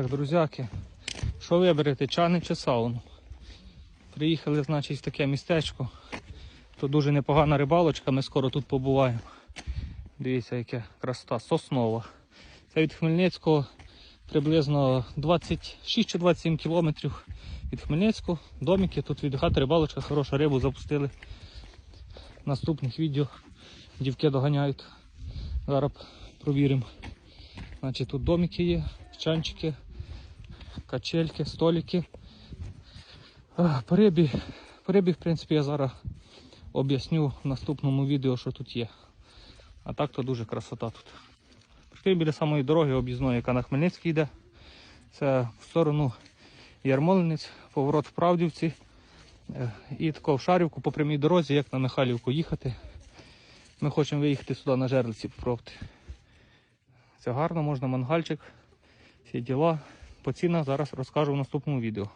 Так, друзяки, що виберете, чани чи сауну? Приїхали, значить, в таке містечко. Тут дуже непогана рибалочка, ми скоро тут побуваємо. Дивіться, яка красота, соснова. Це від Хмельницького приблизно 26 чи 27 кілометрів від Хмельницького. Домики, тут від хати рибалочка, хороша рибу запустили. В наступних відео дівки доганяють. Зараз провіримо. Значить, тут домики є, чанчики, качельки, столики. По рибі, в принципі, я зараз об'ясню в наступному відео, що тут є. А так то дуже красота тут. Прийшли біля самої дороги об'їзної, яка на Хмельницький йде. Це в сторону Ярмолинець, поворот в Правдівці. Е, І тако в Шарівку по прямій дорозі, як на Михайлівку їхати. Ми хочемо виїхати сюди на жерлиці попробувати. Це гарно, можна мангальчик, всі діла. По цінах зараз розкажу в наступному відео.